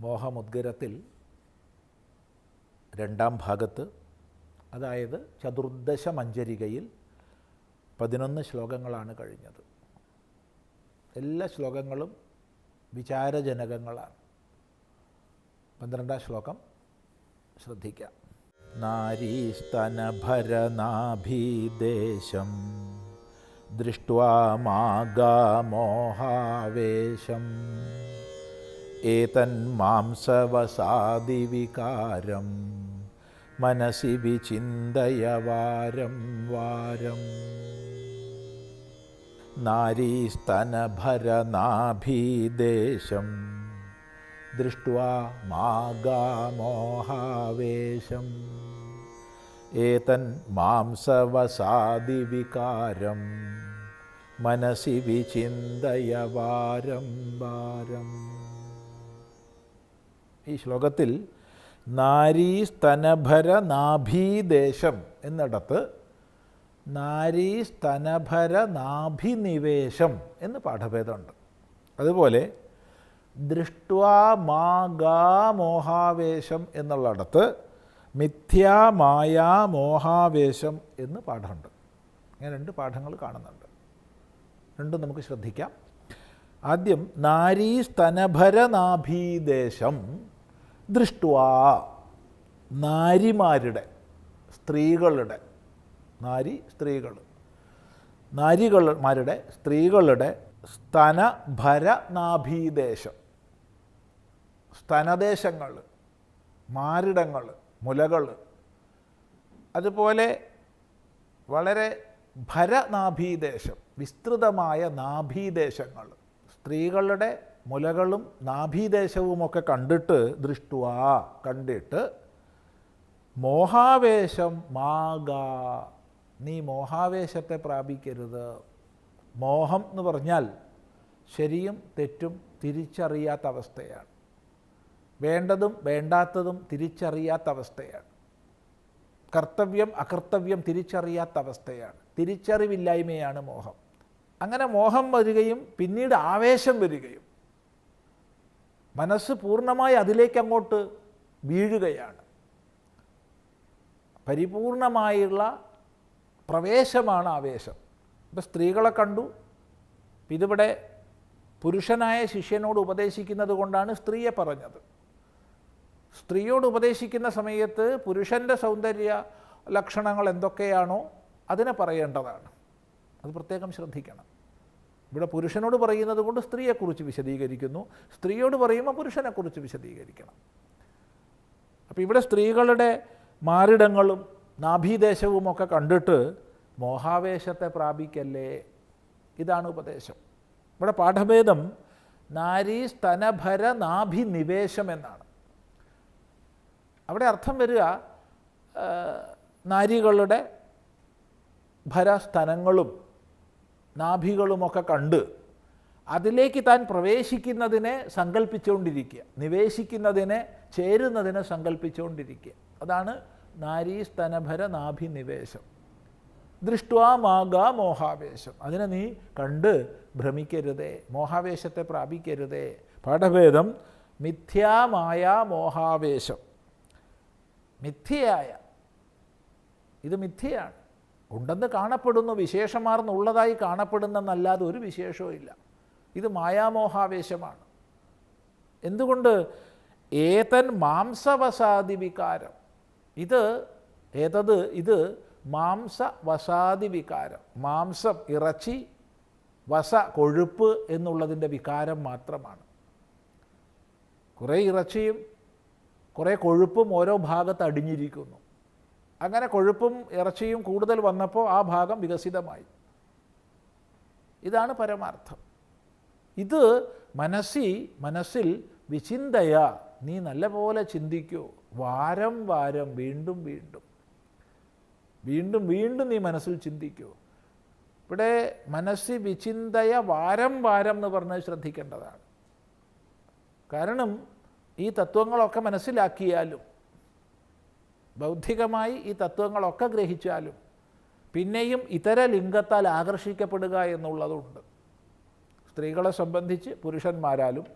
മോഹമുദ്ഗരത്തിൽ രണ്ടാം ഭാഗത്ത് അതായത് ചതുർദശ മഞ്ജരികയിൽ പതിനൊന്ന് ശ്ലോകങ്ങളാണ് കഴിഞ്ഞത്. എല്ലാ ശ്ലോകങ്ങളും വിചാരജനകങ്ങളാണ്. പന്ത്രണ്ടാം ശ്ലോകം ശ്രദ്ധിക്കാം. നാരീസ്തനഭരനാഭീദേശം ദൃഷ്ട്വാ മാഗാമോഹാവേശം മനസി വിചിന്തയ വാരം വാരം. നാരീസ്തനഭരനാഭീദേശം. ദൃഷ്ട്വാ മാഗാമോഹാവേശം. ഏതൻ മാംസവസാദിവികാരം മനസി വിചിന്തയ വാരം വാരം. ഈ ശ്ലോകത്തിൽ നാരീ സ്തനഭര നാഭീദേശം എന്നിടത്ത് നാരീ സ്തനഭര നാഭിനിവേശം എന്ന് പാഠഭേദമുണ്ട്. അതുപോലെ ദൃഷ്ട്വാ മാഗാമോഹാവേശം എന്നുള്ളിടത്ത് മോഹാവേശം എന്ന് പാഠമുണ്ട്. ഇങ്ങനെ രണ്ട് പാഠങ്ങൾ കാണുന്നുണ്ട്. രണ്ടും നമുക്ക് ശ്രദ്ധിക്കാം. ആദ്യം നാരീസ്തനഭരനാഭീദേശം ദൃഷ്ട്വാ നാരിമാരുടെ സ്ത്രീകളുടെ നാരി സ്ത്രീകൾ നാരികളുമാരുടെ സ്ത്രീകളുടെ സ്തനഭരനാഭീദേശം സ്തനദേശങ്ങൾ മാരിടങ്ങൾ മുലകൾ അതുപോലെ വളരെ ഭരനാഭീദേശം വിസ്തൃതമായ നാഭീദേശങ്ങൾ സ്ത്രീകളുടെ മുലകളും നാഭീദേശവുമൊക്കെ കണ്ടിട്ട് ദൃഷ്ടുവാ കണ്ടിട്ട് മോഹാവേശം മാഗാ. നീ മോഹാവേശത്തെ പ്രാപിക്കരുത്. മോഹം എന്ന് പറഞ്ഞാൽ ശരിയും തെറ്റും തിരിച്ചറിയാത്ത അവസ്ഥയാണ്. വേണ്ടതും വേണ്ടാത്തതും തിരിച്ചറിയാത്ത അവസ്ഥയാണ്. കർത്തവ്യം അകർത്തവ്യം തിരിച്ചറിയാത്ത അവസ്ഥയാണ്. തിരിച്ചറിവില്ലായ്മയാണ് മോഹം. അങ്ങനെ മോഹം വരികയും പിന്നീട് ആവേശം വരികയും മനസ്സ് പൂർണമായി അതിലേക്ക് അങ്ങോട്ട് വീഴുകയാണ്. പരിപൂർണമായുള്ള പ്രവേശമാണ് ആവേശം. ഇപ്പം സ്ത്രീകളെ കണ്ടു. ഇതിവിടെ പുരുഷനായ ശിഷ്യനോട് ഉപദേശിക്കുന്നത് കൊണ്ടാണ് സ്ത്രീയെ പറഞ്ഞത്. സ്ത്രീയോട് ഉപദേശിക്കുന്ന സമയത്ത് പുരുഷന്റെ സൗന്ദര്യ ലക്ഷണങ്ങൾ എന്തൊക്കെയാണോ അതിനെ പറയേണ്ടതാണ്. അത് പ്രത്യേകം ശ്രദ്ധിക്കണം. ഇവിടെ പുരുഷനോട് പറയുന്നത് കൊണ്ട് സ്ത്രീയെക്കുറിച്ച് വിശദീകരിക്കുന്നു. സ്ത്രീയോട് പറയുമ്പോൾ പുരുഷനെക്കുറിച്ച് വിശദീകരിക്കണം. അപ്പോൾ ഇവിടെ സ്ത്രീകളുടെ മാറിടങ്ങളും നാഭീദേശവും ഒക്കെ കണ്ടിട്ട് മോഹാവേശത്തെ പ്രാപിക്കല്ലേ? ഇതാണ് ഉപദേശം. ഇവിടെ പാഠഭേദം നാരീ സ്തനഭര നാഭിനിവേശം എന്നാണ്. അവിടെ അർത്ഥം വരിക നാരികളുടെ ഭരസ്തനങ്ങളും നാഭികളുമൊക്കെ കണ്ട് അതിലേക്ക് താൻ പ്രവേശിക്കുന്നതിനെ സങ്കല്പിച്ചുകൊണ്ടിരിക്കുക നിവേശിക്കുന്നതിനെ ചേരുന്നതിനെ സങ്കല്പിച്ചുകൊണ്ടിരിക്കുക അതാണ് നാരീ സ്തനഭര നാഭിനിവേശം ദൃഷ്ട്വാമാക മോഹാവേശം. അതിനെ നീ കണ്ട് ഭ്രമിക്കരുതേ മോഹാവേശത്തെ പ്രാപിക്കരുതേ. പാഠഭേദം മിഥ്യാമായ മോഹാവേശം. മിഥ്യയായ. ഇത് മിഥ്യയാണ്. ഉണ്ടെന്ന് കാണപ്പെടുന്നു വിശേഷമാർന്നുള്ളതായി കാണപ്പെടുന്നെന്നല്ലാതെ ഒരു വിശേഷവും ഇല്ല. ഇത് മായാമോഹാവേശമാണ്. എന്തുകൊണ്ട്? ഏതൻ മാംസവസാദി വികാരം ഇത് ഏതത്? ഇത് മാംസവസാദി വികാരം മാംസം ഇറച്ചി വസ കൊഴുപ്പ് എന്നുള്ളതിന്റെ വികാരം മാത്രമാണ്. കുറേ ഇറച്ചിയും കുറേ കൊഴുപ്പും ഓരോ ഭാഗത്ത് അടിഞ്ഞിരിക്കുന്നു. അങ്ങനെ കൊഴുപ്പും ഇറച്ചിയും കൂടുതൽ വന്നപ്പോൾ ആ ഭാഗം വികസിതമായി. ഇതാണ് പരമാർത്ഥം. ഇത് മനസ്സി മനസ്സിൽ വിചിന്തയ നീ നല്ലപോലെ ചിന്തിക്കൂ. വാരം വാരം വീണ്ടും വീണ്ടും. വീണ്ടും വീണ്ടും നീ മനസ്സിൽ ചിന്തിക്കൂ. ഇവിടെ മനസ്സി വിചിന്തയ വാരം വാരം എന്ന് പറഞ്ഞത് ശ്രദ്ധിക്കേണ്ടതാണ്. കാരണം ഈ തത്വങ്ങളൊക്കെ മനസ്സിലാക്കിയാലും ബൗദ്ധികമായി ഈ തത്വങ്ങളൊക്കെ ഗ്രഹിച്ചാലും പിന്നെയും ഇതര ലിംഗത്താൽ ആകർഷിക്കപ്പെടുക എന്നുള്ളതുണ്ട്. സ്ത്രീകളെ സംബന്ധിച്ച് പുരുഷന്മാരാലും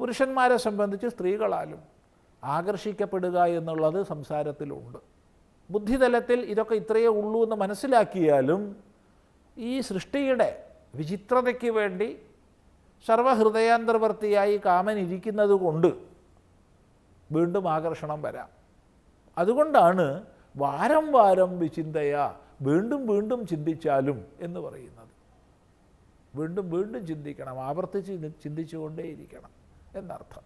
പുരുഷന്മാരെ സംബന്ധിച്ച് സ്ത്രീകളാലും ആകർഷിക്കപ്പെടുക എന്നുള്ളത് സംസാരത്തിലുണ്ട്. ബുദ്ധിതലത്തിൽ ഇതൊക്കെ ഇത്രയേ ഉള്ളൂ എന്ന് മനസ്സിലാക്കിയാലും ഈ സൃഷ്ടിയുടെ വിചിത്രതയ്ക്ക് വേണ്ടി സർവഹൃദയാന്തർവർത്തിയായി കാമൻ ഇരിക്കുന്നത് കൊണ്ട് വീണ്ടും ആകർഷണം വരാം. അതുകൊണ്ടാണ് വാരം വാരം വിചിന്തയ വീണ്ടും വീണ്ടും ചിന്തിച്ചാലും എന്ന് പറയുന്നത്. വീണ്ടും വീണ്ടും ചിന്തിക്കണം ആവർത്തിച്ച് ചിന്തി- ചിന്തിച്ചുകൊണ്ടേയിരിക്കണം എന്നർത്ഥം.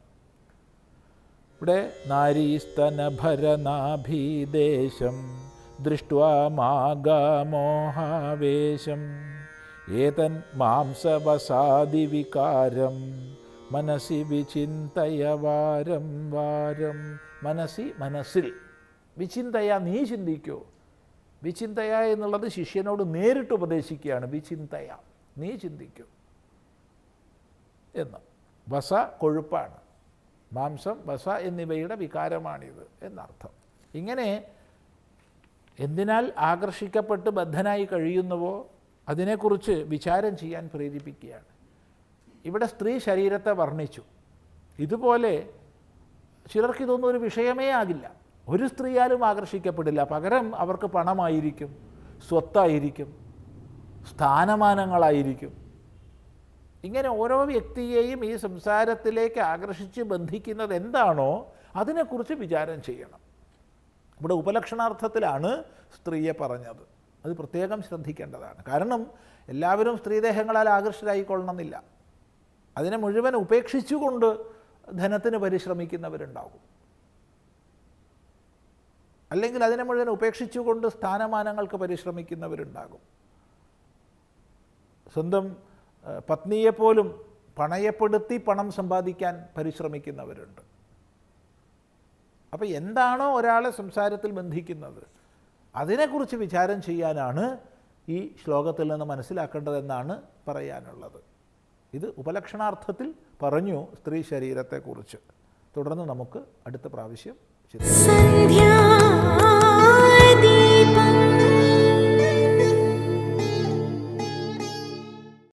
ഇവിടെ നാരീസ്തനഭരനാഭീദേശം ദൃഷ്ട്വാ മാഗമോഹാവേശം. ഏതൻ മാംസവസാദിവികാരം മനസ്സി വിചിന്തയ വാരം വാരം മനസ്സി മനസ്സിൽ വിചിന്തയ നീ ചിന്തിക്കൂ. വിചിന്തയ എന്നുള്ളത് ശിഷ്യനോട് നേരിട്ട് ഉപദേശിക്കുകയാണ്. വിചിന്തയ നീ ചിന്തിക്കൂ. എന്ന്. വസ കൊഴുപ്പാണ്. മാംസം വസ എന്നിവയുടെ വികാരമാണിത് എന്നർത്ഥം. ഇങ്ങനെ എന്തിനാൽ ആകർഷിക്കപ്പെട്ട് ബദ്ധനായി കഴിയുന്നുവോ? അതിനെക്കുറിച്ച് വിചാരം ചെയ്യാൻ പ്രേരിപ്പിക്കുകയാണ്. ഇവിടെ സ്ത്രീ ശരീരത്തെ വർണിച്ചു. ഇതുപോലെ ചിലർക്കിതൊന്നും ഒരു വിഷയമേ ആകില്ല. ഒരു സ്ത്രീയാലും ആകർഷിക്കപ്പെടില്ല. പകരം അവർക്ക് പണമായിരിക്കും സ്വത്തായിരിക്കും സ്ഥാനമാനങ്ങളായിരിക്കും. ഇങ്ങനെ ഓരോ വ്യക്തിയെയും ഈ സംസാരത്തിലേക്ക് ആകർഷിച്ച് ബന്ധിക്കുന്നത് എന്താണോ അതിനെക്കുറിച്ച് വിചാരം ചെയ്യണം. ഇവിടെ ഉപലക്ഷണാർത്ഥത്തിലാണ് സ്ത്രീയെ പറഞ്ഞത്. അത് പ്രത്യേകം ശ്രദ്ധിക്കേണ്ടതാണ്. കാരണം എല്ലാവരും സ്ത്രീദേഹങ്ങളാൽ ആകർഷരായിക്കൊള്ളണമെന്നില്ല അതിനെ മുഴുവൻ ഉപേക്ഷിച്ചുകൊണ്ട് ധനത്തിന് പരിശ്രമിക്കുന്നവരുണ്ടാകും. അല്ലെങ്കിൽ അതിനെ മുഴുവൻ ഉപേക്ഷിച്ചുകൊണ്ട് സ്ഥാനമാനങ്ങൾക്ക് പരിശ്രമിക്കുന്നവരുണ്ടാകും. സ്വന്തം പത്നിയെപ്പോലും പണയപ്പെടുത്തി പണം സമ്പാദിക്കാൻ പരിശ്രമിക്കുന്നവരുണ്ട്. അപ്പോൾ എന്താണോ ഒരാളെ സംസാരത്തിൽ ബന്ധിക്കുന്നത് അതിനെക്കുറിച്ച് വിചാരം ചെയ്യാനാണ് ഈ ശ്ലോകത്തിൽ നിന്ന് മനസ്സിലാക്കേണ്ടതെന്നാണ് പറയാനുള്ളത്. ഇത് ഉപലക്ഷണാർത്ഥത്തിൽ പറഞ്ഞു സ്ത്രീ ശരീരത്തെക്കുറിച്ച്. തുടർന്ന് നമുക്ക് അടുത്ത പ്രാവശ്യം ചിന്തിക്കാം.